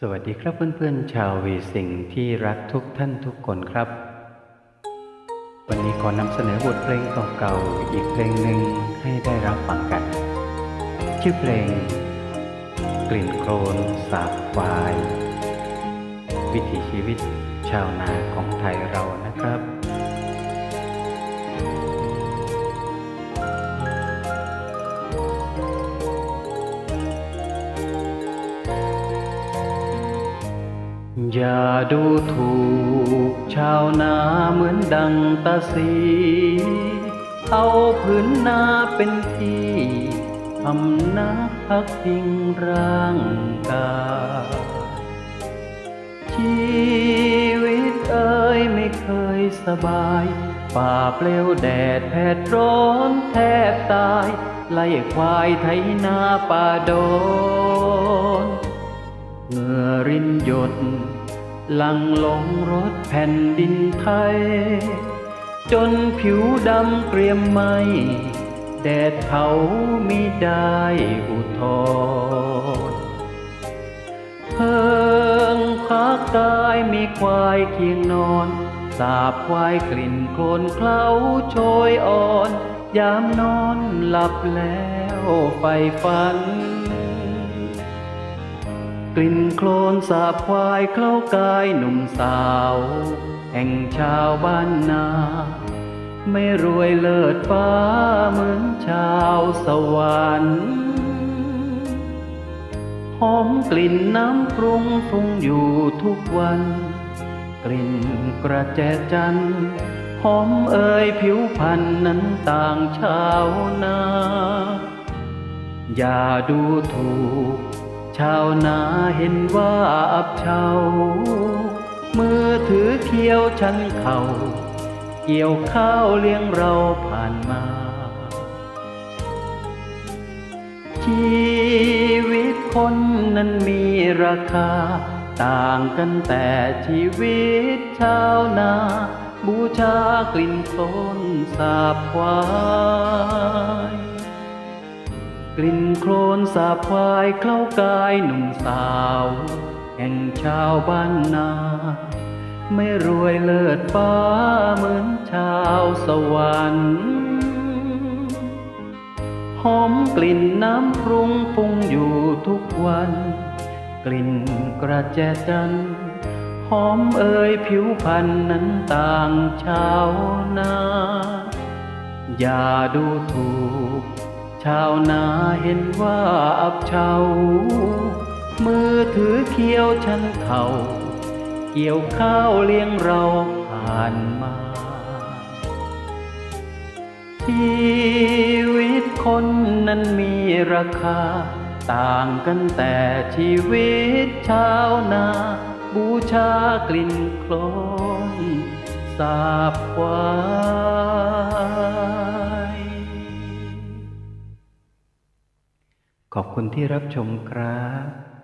สวัสดีครับเพื่อนๆ ชาววีสิงที่รักทุกท่านทุกคนครับ วันนี้ขอนำเสนอบทเพลงเก่าๆอีกเพลงหนึ่งให้ได้รับฟังกัน ชื่อเพลง กลิ่นโคลนสาบวาย วิถีชีวิตชาวนาของไทยเรานะครับ อย่าดูถูกชาวนาเหมือนดังตาสีเอาพื้นนาเป็นที่พำนักพักพิงร่างกายชีวิตเอ่ยไม่เคยสบายป่าเปลวแดดแผดร้อนแทบตาย ไล่ควายไถนาป่าโดนเหงื่อรินหยด ลังลงรถแผ่นดินไทย จนผิวดำเกรียมไหมแดดเผามิได้อุทธรเพิ่งพักกายมีควายเคียงนอน สาบควายกลิ่นโคลนเคล้าโชยอ่อน ยามนอนหลับแล้วไฟฝัน กลิ่นโคลนสาบควายเคล้ากายหนุ่มสาว แห่งชาวบ้านนา ไม่รวยเลิศฟ้าเหมือนชาวสวรรค์หอมกลิ่นน้ำปรุงฟุ้งอยู่ทุกวัน กลิ่นกระแจจันหอมเอ่ยผิวพันนั้นต่างชาวนา อย่าดูถูก ชาวนาเห็นว่าอับเฉามือถือเคี้ยวชันเข่าเกี่ยวข้าวเลี้ยงเราผ่านมา ชีวิตคนนั้นมีราคา ต่างกันแต่ชีวิตชาวนา บูชากลิ่นโคลนสาบควาย กลิ่นโคลนสาบควายเข้ากายหนุ่มสาว แห่งชาวบ้านนา ไม่รวยเลิศฟ้าเหมือนชาวสวรรค์หอมกลิ่นน้ำปรุงฟุ้งอยู่ทุกวัน กลิ่นกระแจจันหอมเอ่ยผิวพันนั้นต่างชาวนา อย่าดูถูก ชาวนาเห็นว่าอับเฉามือถือเคี้ยวชันเข่าเกี่ยวข้าวเลี้ยงเราผ่านมาชีวิตคนนั้นมีราคา ต่างกันแต่ชีวิตชาวนา บูชากลิ่นโคลนสาบควา ขอบคุณที่รับชมครับ